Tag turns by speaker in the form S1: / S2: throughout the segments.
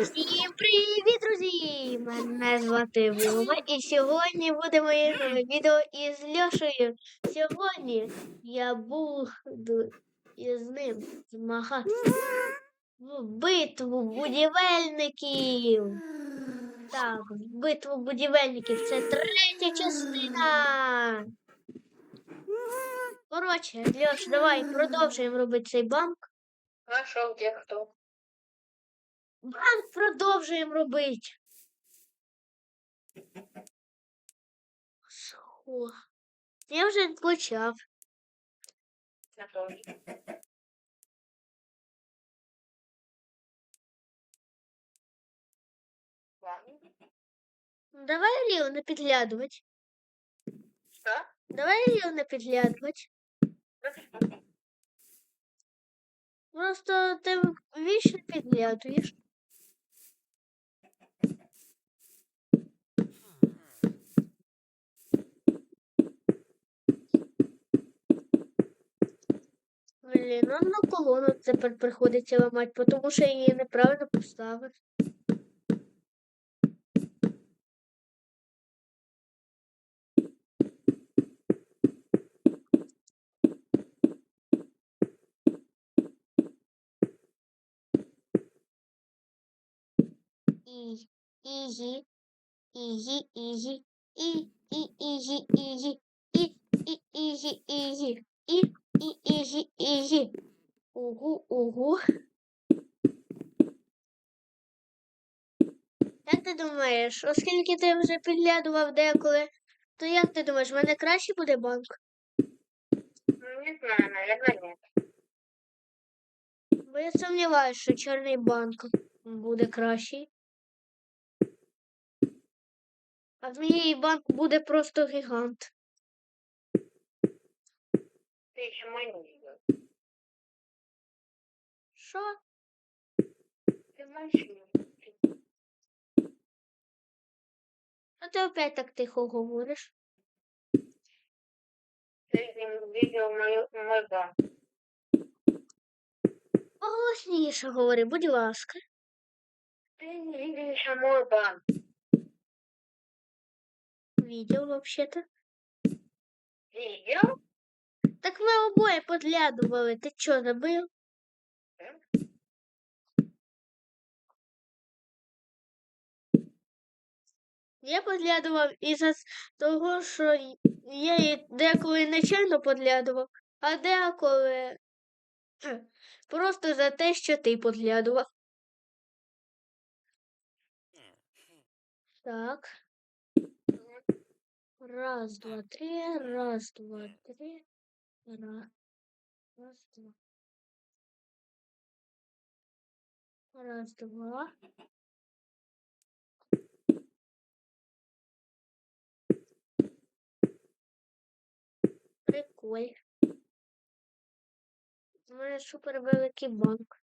S1: Всім привіт, друзі! Мене звати Вова, і сьогодні буде моє відео із Льошею. Сьогодні я буду із ним змагатися в битву будівельників. Так, в битву будівельників це третя частина. Коротше, Льош, давай продовжуємо робити цей банк.
S2: Хорошо, где кто?
S1: Банк продовжуємо робити. Схо. Я вже почав.
S2: Я тоже. Ладно.
S1: Давай рівно підглядувати.
S2: Что?
S1: Давай рівно підглядувати. Просто ти вічно підглядуєш. Блін, ну на колону тепер приходиться ламати, тому що я її неправильно поставив. І, ізі, ізі, ізі, і, і, ізі, ізі, і, і, ізі, ізі, і, і, ізі, ізі. Угу, угу. Як ти думаєш, оскільки ти вже підглядував деколи, то як ти думаєш, в мене краще буде банк?
S2: Ну, Не знаю, наверное.
S1: Бо я сумніваюся, що чорний банк буде кращий. А в моїй банк буде просто гігант.
S2: Ты еще мой не видел.
S1: Що?
S2: Ты мальчик.
S1: А ти опять так тихо говориш?
S2: Ты не видел мою, мой банк.
S1: Голосніше говори, будь ласка.
S2: Ты не видел еще мой банк.
S1: Відео вообще-то.
S2: Видел?
S1: Так ми обоє подглядували. Ти чо, забив? Я подглядував із-за того, що я і деколи нечайно подглядував, а деколи просто за те, що ти подглядував. Так. Раз, два, три, раз, два, три. Ра- Раз, два. Раз, два. Приколь. У мене супер великий банк.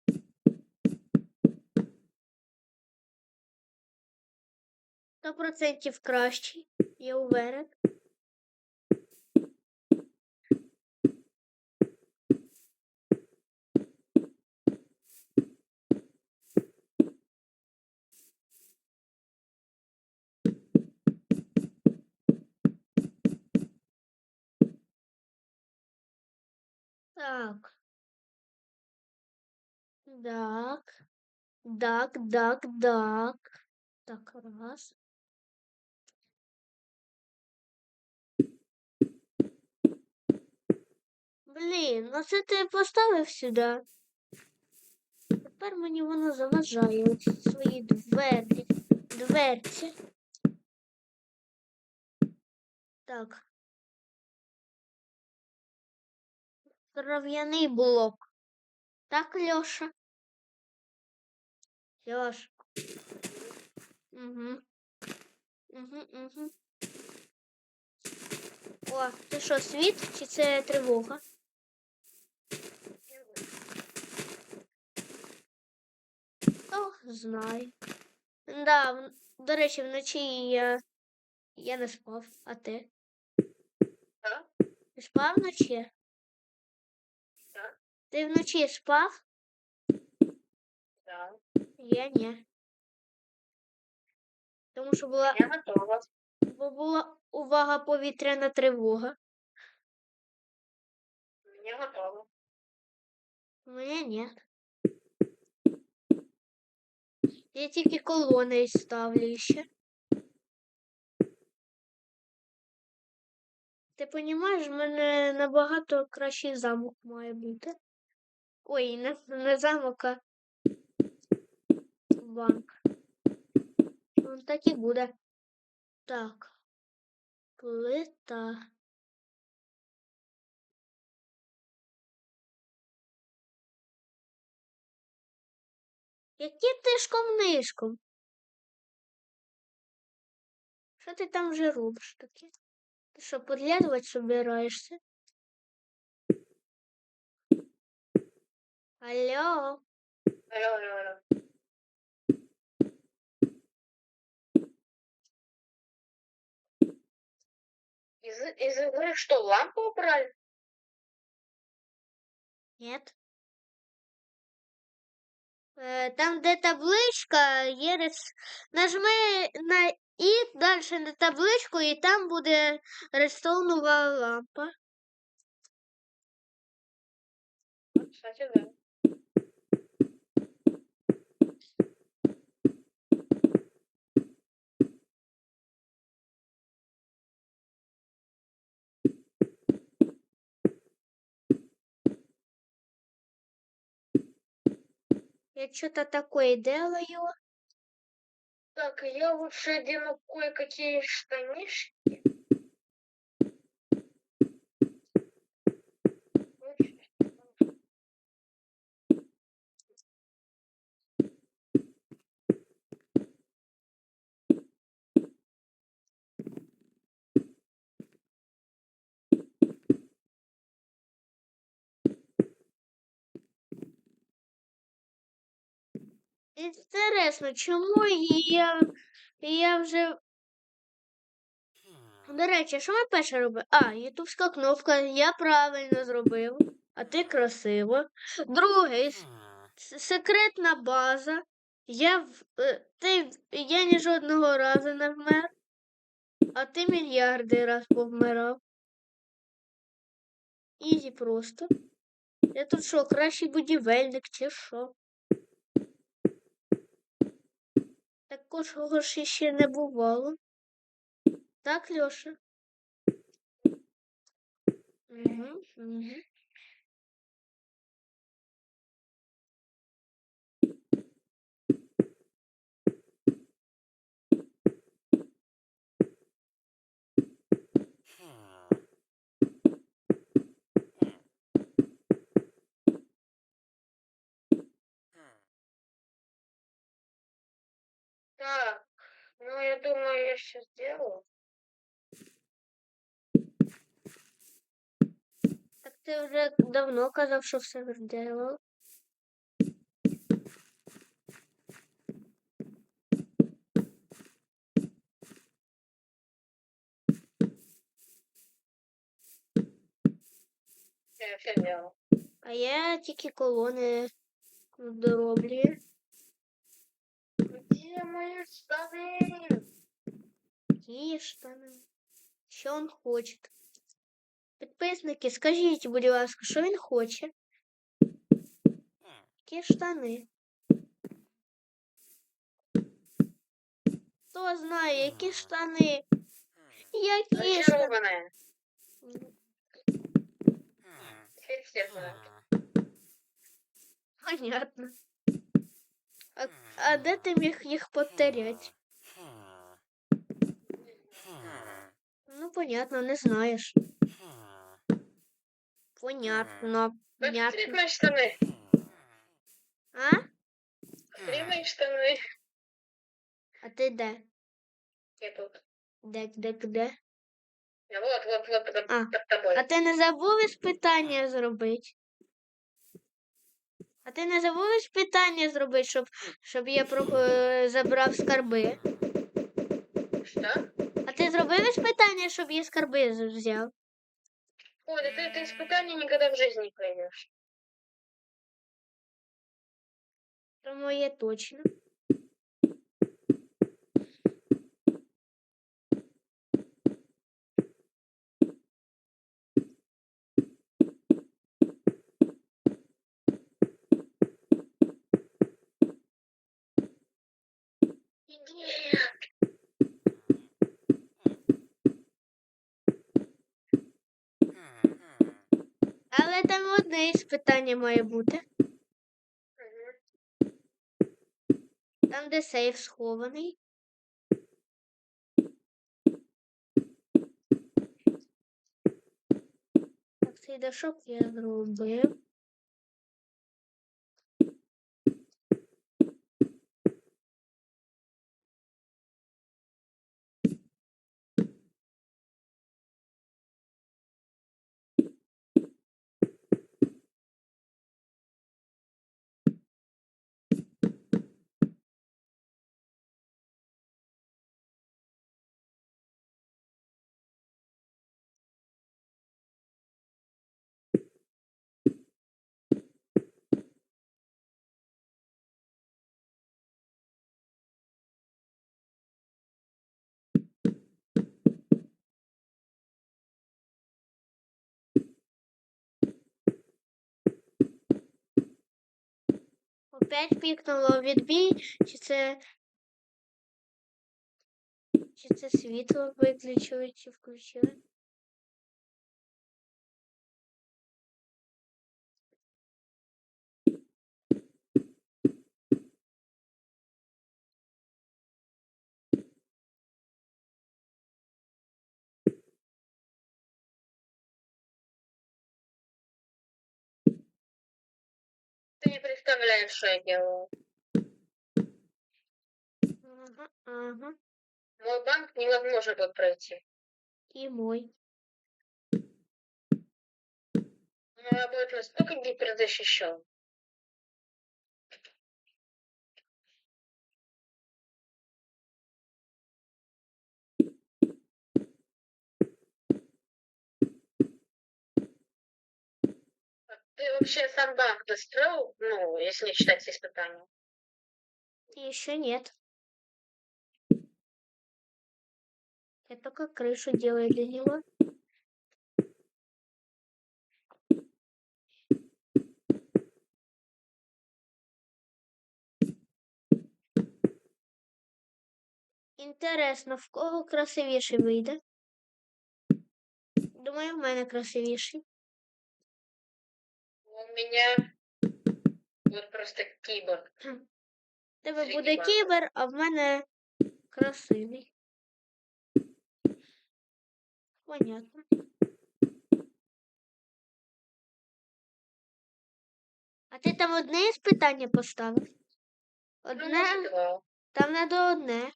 S1: Сто процентів кращий, я уверен. Так. Так. Так, так, так. Так, раз. Блін, ну це ти поставив сюди. Тепер мені воно заважає оці свої двері. Дверці. Так. Кров'яний блок. Так, Льоша? Льош. Угу. Угу, угу. О, це що, світ чи це тривога? Хто знає. Да, до речі, вночі я, я не спав, а ти?
S2: Що?
S1: Ти спав вночі?
S2: Так.
S1: Ти вночі спав?
S2: Да.
S1: Я ні. Тому що була,
S2: Я готова.
S1: бо була увага повітряна тривога.
S2: Я готова.
S1: У мене ні. Я тільки колони ставлю ще. Ти розумієш, в мене набагато кращий замок має бути. Ой, не, не замок, а банк. Ну, так і буде. Так. Плита. Яким тишком нишком? Що ти там вже робиш таке? Ти що, підглядувати собираєшся? Алло,
S2: Алло, алло, алло. Из, из игры что, лампу убрали?
S1: нет. Е, Там, де табличка, є рес... Нажми на І далі на табличку, і там буде рестовнова лампа.
S2: Кстати, да.
S1: Я что-то такое делаю.
S2: Так, я лучше одену кое-какие штанишки.
S1: Інтересно, чому я, я вже. До речі, що ми перше робимо? А, ютубська кнопка, я правильно зробив, а ти красиво. Другий секретна база. Я в, е, ти, я ні жодного разу не вмер, а ти мільярди раз повмирав. Ізі просто. Я тут що, кращий будівельник чи що? Такого ж ще не бувало. Так, Льоша? Угу, угу.
S2: Так, ну я думаю, я сейчас сделаю.
S1: Так ти вже давно казав, що все зробив.
S2: Я все сделал.
S1: А я тільки колони дороблюю.
S2: Где мои штаны?
S1: Які штани? Що він хоче? Підписники, скажіть, будь ласка, що він хоче? Які штани? Хто знає, які штани? Які штани?
S2: Зачарованная. Теперь все знают.
S1: Понятно. А, а де ти міг їх потеряти? Ну, понятно, не знаєш. Понятно. Понятно.
S2: мои штаны.
S1: А?
S2: Смотри мои штаны.
S1: А ти де?
S2: Я тут.
S1: Де, де, де?
S2: Я Вот, вот, вот, под,
S1: А.
S2: под тобой.
S1: А ти не забув питання зробити? А ти не забув питання зробити, щоб, щоб я про, е, забрав скарби?
S2: Что?
S1: А ти зробив питання, щоб я скарби з- взяв?
S2: Ой, да ты это испытание никогда в жизни не пройдешь.
S1: То моє точно. Але там одне із питання має бути. Там, де сейф схований. Так, цей дошок я зробив. Опять пікнуло відбій, чи це. Чи це світло виключили, чи включили?
S2: Ты не представляешь, что я делаю.
S1: Ага, ага.
S2: Мой банк невозможно тут пройти.
S1: І мой.
S2: Она будет настолько гиперзащищен. Ты вообще сам банк достроил, ну, если не считать испытания?
S1: Еще нет. Я только крышу делаю для него. Інтересно, в кого красивіший вийде? Думаю, в мене красивіший.
S2: У меня вот просто.
S1: В Тебе
S2: Средній
S1: буде кібер, а в мене красивий. Понятно. А ти там одне із питання поставив?
S2: Ну,
S1: Одне, там надо одне.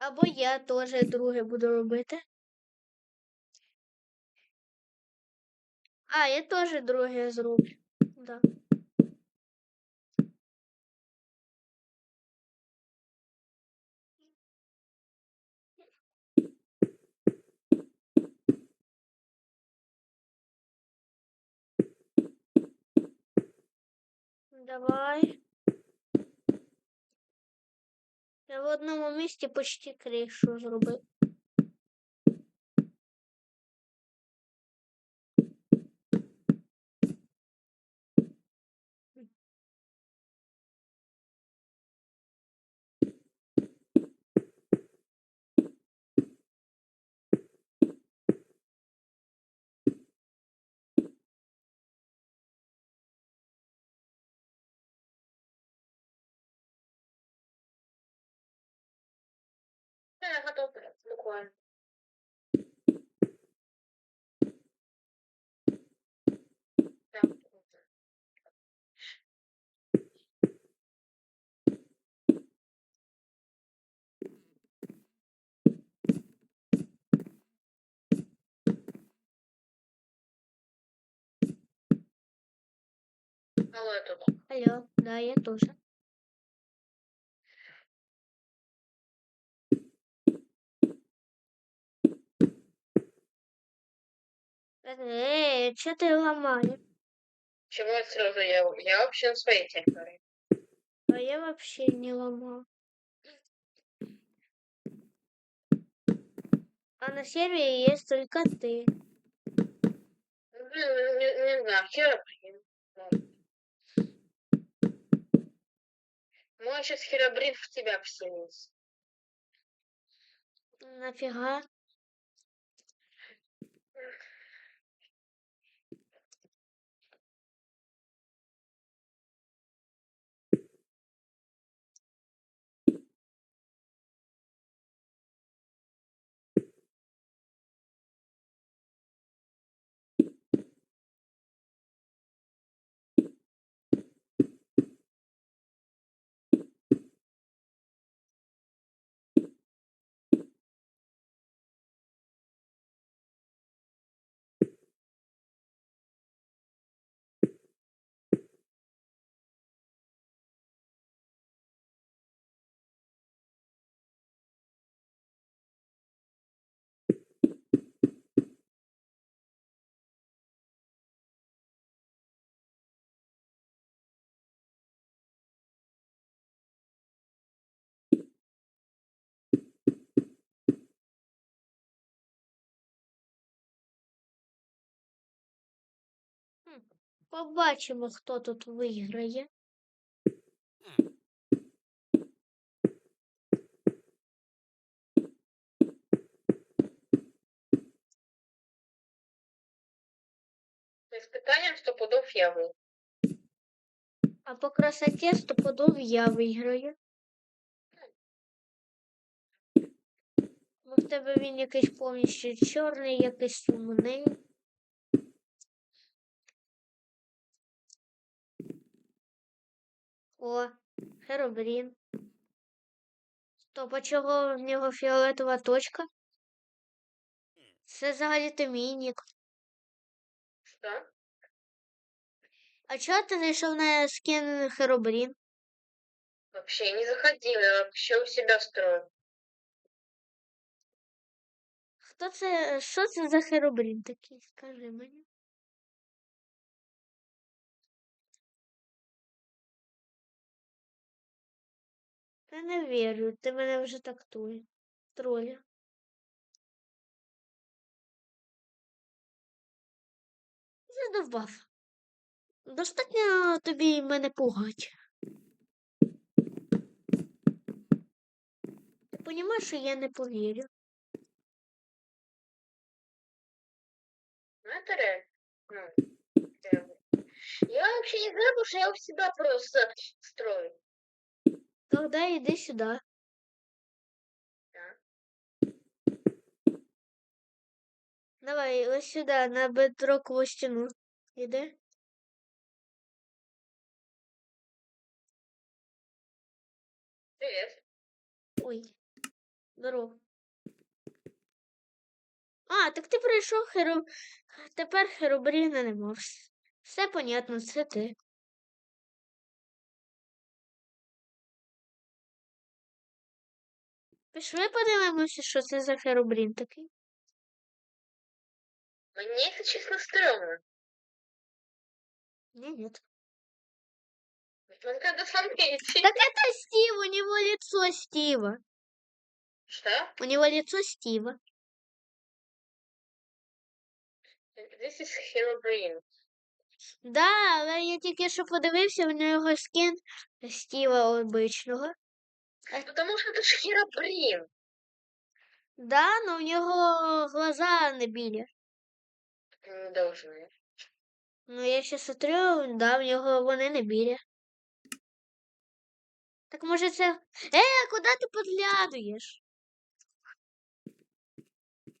S1: Або я теж друге буду робити. А, я теж друге зроблю. Да. Давай. Я в одному місці почти кришу зробив.
S2: Да, я готов буквально. Да. Алло, я тут.
S1: Алло, да, я тоже. Эй, что ты ломаешь?
S2: Чего я сразу? Я, я вообще на своей территории.
S1: А я вообще не ломал. А на сервере есть только ты.
S2: Ну, Блин, не, не знаю, херобрин. Мой сейчас херобрин в тебя вселился.
S1: Нафіга? Побачимо, хто тут виграє.
S2: З питанням стопудов я був.
S1: А по красоті стопудов я виграю. Ну, в тебе він якийсь повністю чорний, якийсь сумний. О, Херобрін. Стоп, а чого в нього фіолетова точка? Це взагалі-то мій нік.
S2: Що?
S1: А чого ти зайшов на скін Херобрін?
S2: Вообще не заходил, я вообще у себя строю.
S1: Хто це? Що це за Херобрін такий? Скажи мені. Я не вірю, ти мене вже так тує. Троля. Задовбав. Достатньо тобі мене пугать. Ти понімаєш, що я не повірю.
S2: Ну. Ну. Я вообще не знаю, потому что я у себя просто строю.
S1: Тогда йди сюди.
S2: Так.
S1: Давай, ось сюди, на бедрокову стіну. Іди.
S2: Привет.
S1: Ой. Здоров. А, так ти прийшов херо... Тепер Херобріна нема. Вс- Все понятно, це ти. Пішли подивимося, що це за Херобрін такий.
S2: Мне это честно стрёмно.
S1: Ні, ні.
S2: Ну, надо сам идти.
S1: Так это Стив, у него лицо Стива.
S2: Что?
S1: У него лицо Стива.
S2: This is Herobrine.
S1: Да, але я тільки що подивився, у нього скін Стіва обичного.
S2: Потому что это ж Herobrine.
S1: Да, но у нього глаза не білі.
S2: Не должны.
S1: Ну, я ще смотрю, да, в нього вони не білі. Так може це. Е, куди ти підглядуєш?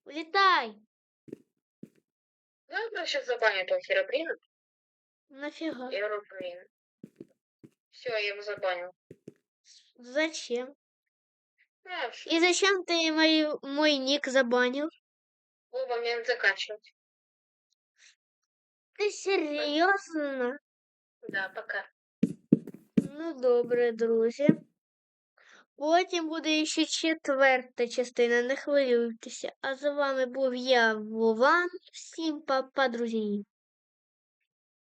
S1: Улітай!
S2: Ну, я просто забаню этого Herobrine.
S1: Нафіга?
S2: Herobrine. Все, я его забанил.
S1: Зачем?
S2: А, ш-
S1: І зачем ти мой, мой нік забанив?
S2: был момент заканчивать.
S1: Ти серйозно?
S2: Да, пока.
S1: Ну, добре, друзі. Потім буде ще четверта частина, не хвилюйтеся. А з вами був я, Вован. Всім па-па, друзі.